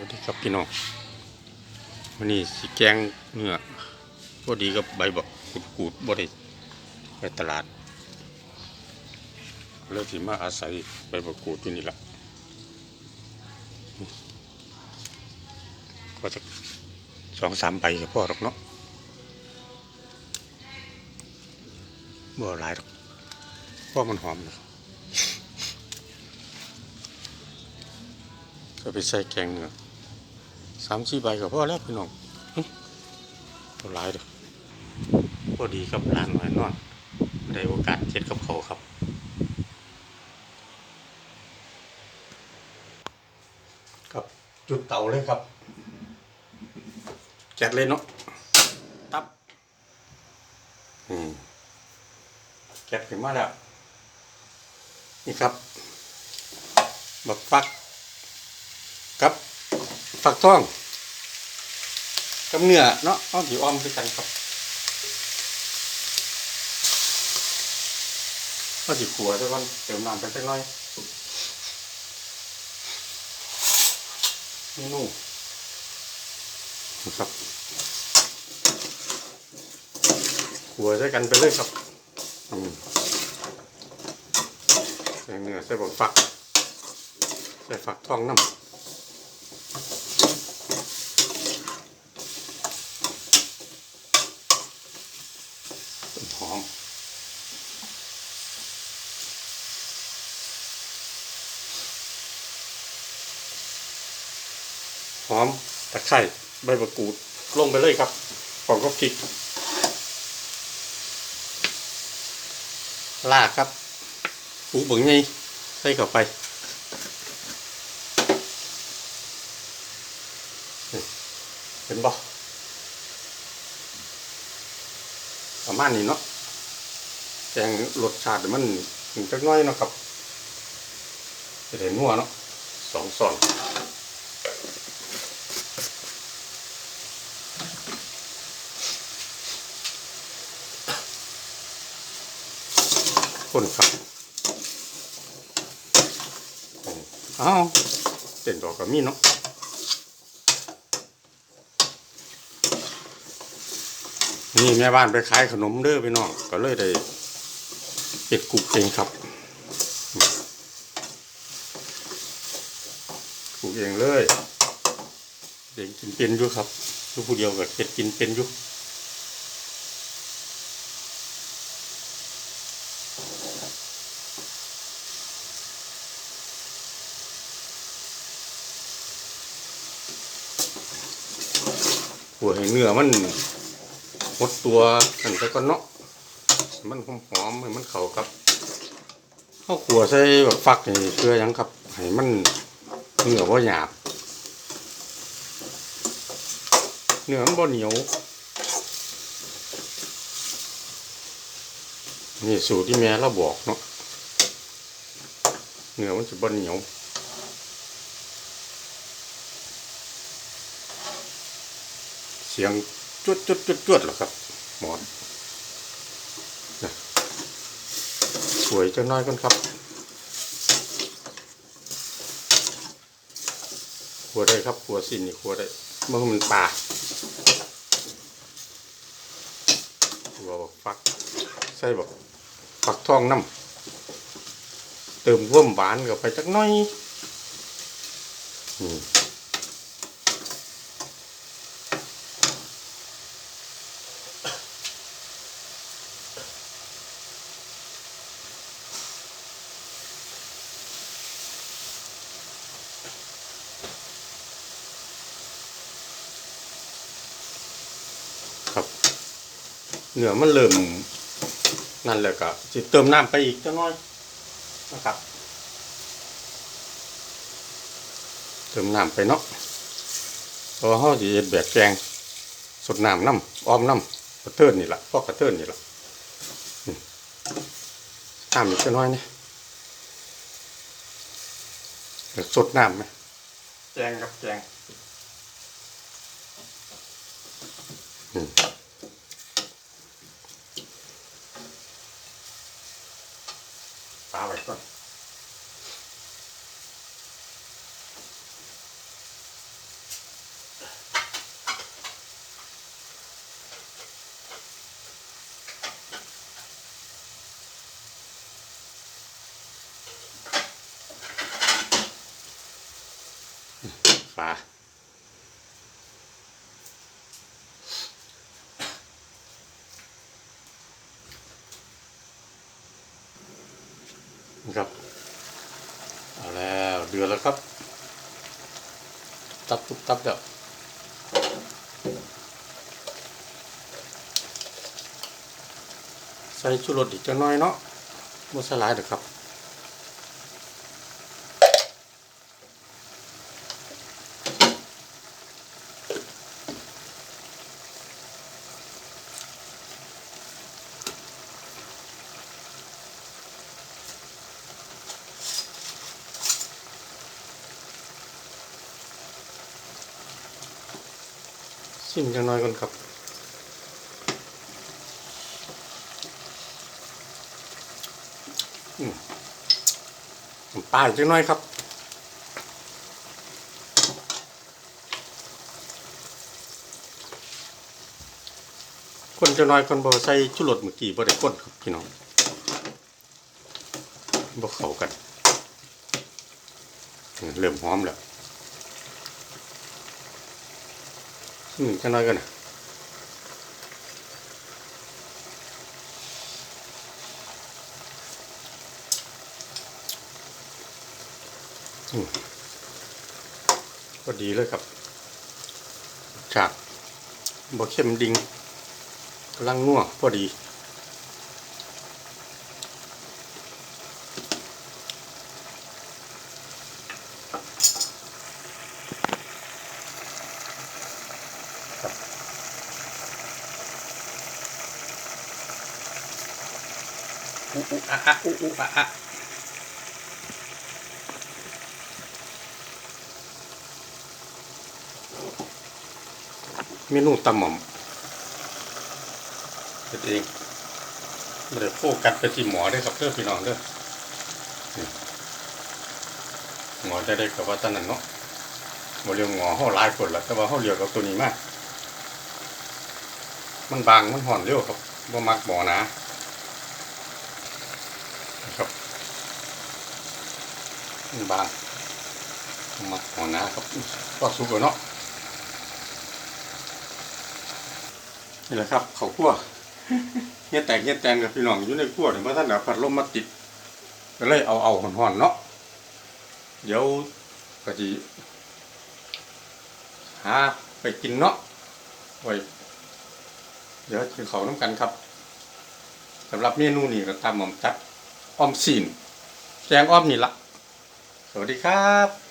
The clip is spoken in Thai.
วัสดีครับพี่น้องวันนี้สิแกงเนื้อพอดีกับใบบักกูดกูดบ่ได้ไปตลาดเลยสิมาอาศัยใบบักกูดที่นี่ละก็จะสองสามใบกับพ่อหรอกเนาะบ่หลายหรอกเพราะมันหอมนะก็ไปใส่แกงเนื้อ สามสี่ใบก็พอแล้วพี่น้องหึเอาหลายเด้อพอดีกับร้านหน่อยนอนได้โอกาสเจ็ดกับเขาวครับครับจุดเตาเลยครับแก๊สเลยเนาะตับอืมแก๊สขึ้นมาแล้วนี่ครับบักฟักกับ ฝักทองกับเนื้อเนาะเอาถืออ้อมด้วยกันครับก็สิขัวด้วยกันเติมน้ำไปสักหน่อยเมนูนครับขัวด้วยกันไปเลยครับใส่เนื้อใส่บักฝักใส่ฝักทองน้ำ ต้นหอมห อมตะไคร้ใบมะกรูดลงไปเลยครับพร้อมกับพริกลากครับหูเบึงไงใส่เข้าไปเห็นบ่ประมาณนี้เนาะแกงรสชาติมันถึงจักน้อยเนาะครับจะได้นัวเนาะสองส่อน คนครับอ้าวเส้นดอกกับมีเนาะนี่แม่บ้านไปขายขนมเด้อพี่น้องก็เลยได้เป็ดกุกเองครับกุกเองเลยเด็กกินเป็นอยู่ครับทุกผู้เดียวกับเก็ดกินเป็นอยู่ วให้เนื้อมันหดตัวกันไปก่อนเนาะมันหอมหอมๆให้มันเข้ากับข้าวขัวใส่แบบฟักนี่เพื่อยังครับให้มันเนื้อบ่หยาบเนื้อมันบ่เหนียวนี่สูตรที่แม่เราบอกเนาะเนื้อมันจะบ่เหนียว สียงจวดจวดจวดจวดหรอครับ หมอนนะสวยจังน้อยกันครับขัวได้ครับขัวสินนี่ขัวได้เมื่อมันปลาขัวบักฟักใส่บักฟักทองน้ำเติมร่วมหวานเข้าไปจักน้อยนี่ค เนื้อมันเริ่มนั่นแหละก็จะเติมน้ำไปอีกจังน้อยนะครับ เติมน้ำไปเนาะเพราะเขาจะเฮ็ดแบบแกงสดน้ำน้ำอ้อมน้ำกระเทินนี่แหละพอกกระเทินนี่แหละอืมน้ำอีกจังน้อยนี่ยสดน้ำไหมแกงครับแกงปล 打碗。 นฝานี่ครับเอาแล้วเดือดแล้วครับตับตุบตับแล้วใส่ชูรสอีกจังน้อยเนาะบ่ใส่หลายเด้อครับ ชิมจังน้อยก่อนครับอืมปลาอีกจังน้อยครับคนจะน้อยคนบ่ใส่ชุรสเมื่อกี้บ่ได้คนครับพี่น้องบ่เข้ากัน เริ่มหอมแล้ว อืมจะน้อยกันนะก็ดีเลยครับ จากบะเข้มดิงกำลังง่วงพอดี อุอะอะอุอุอะอะเมนูตำหม่อมเฮ็ดเองไม่ได้โฟกัสไปที่หมอเด้ครับเด้อพี่น้องเด้อหมอจะได้กับว่าตอนนั้นเนาะบ่เรียกหมอเฮาหลายคนละแต่ว่าเฮาเรียกกับตัวนี้มาก มันบางมันห่อนเร็วครับบ่มักหมอนา ครับ บางมาหัวหน้าครับก็สุกแล้วเนาะนี่แหละครับเขาวคั่วเงี้ยแตกเงี้ยแตงกับพี่น้องอยู่ในคั่วเนี่ยเมื่อท่านเอาพัดลมมาติดก็เลยเอาเอาห่อนๆเนาะเดี๋ยวก็จะหาไปกินเนาะไว้เดี๋ยวกินเขาวน้ำกันครับสำหรับเมนูนี้ก็ตามหม่อมจัดออมสินแกงอ้อมนี่ละส วัสดีครับ